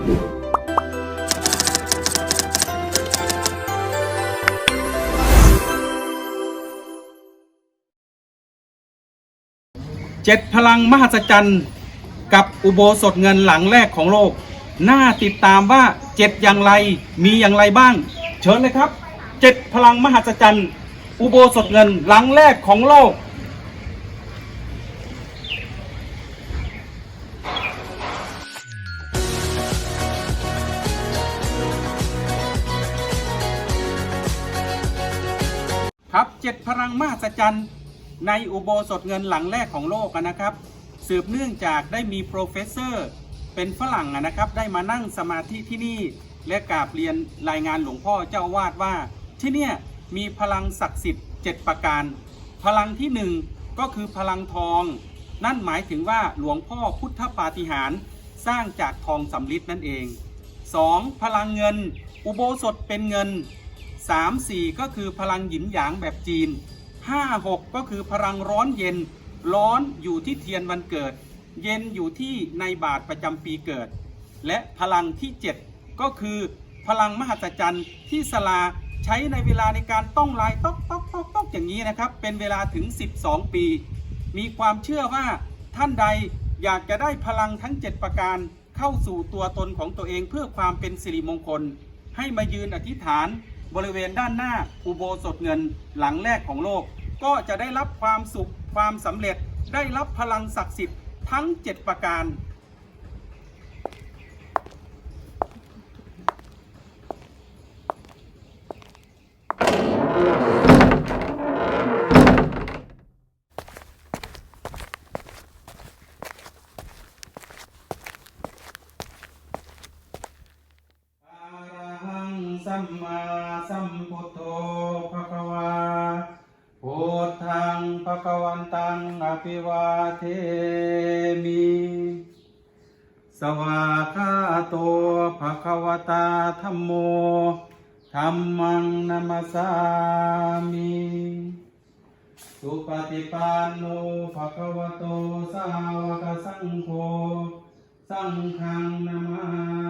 เจ็ดพลังมหัศจรรย์ กับอุโบสถเงินหลังแรกของโลก น่าติดตามว่าเจ็ดอย่างไรมีอย่างไรบ้าง เชิญเลยครับเจ็ดพลังมหัศจรรย์ อุโบสถเงินหลังแรกของโลก เจ็ดพลังมหัศจรรย์ในอุโบสถเงินหลังแรกของโลกนะครับ สืบเนื่องจากได้มีโปรเฟสเซอร์เป็นฝรั่งนะครับ ได้มานั่งสมาธิที่นี่ และกราบเรียนรายงานหลวงพ่อเจ้าวาดว่า ที่เนี่ยมีพลังศักดิ์สิทธิ์ 7 ประการ พลังที่หนึ่งก็คือพลังทอง นั่นหมายถึงว่าหลวงพ่อพุทธปาฏิหาริย์สร้างจากทองสำริดนั่นเอง 2. พลังเงิน อุโบสถเป็นเงิน 3 4 ก็คือพลังหยินหยางแบบจีน 5 6 ก็คือพลังร้อนเย็น ร้อนอยู่ที่เทียนวันเกิด เย็นอยู่ที่ในบาทประจำปีเกิด และพลังที่ 7 ก็คือพลังมหัศจรรย์ที่สลาใช้ในเวลาในการต้องลายต๊อกต๊อกต๊อกต๊อกอย่างนี้นะครับ เป็นเวลาถึง 12 ปี มีความเชื่อว่าท่านใดอยากจะได้พลังทั้ง 7 ประการเข้าสู่ตัวตนของตัวเองเพื่อความเป็นสิริมงคล ให้มายืนอธิษฐาน บริเวณด้านหน้าอุโบสถเงินหลังแรกของโลก ก็จะได้รับความสุขความสำเร็จได้รับพลังศักดิ์สิทธิ์ทั้ง 7 ประการ อะระหัง สัมมาสัมพุทโธภะคะวาพุทธังภะคะวันตังอภิวาเทมิ สวาคาโตภะคะวตาธัมโมธัมมังนัมสสามิสุปฏิปันโนภะคะวะโตสาวกสังโฆ สังฆังนามา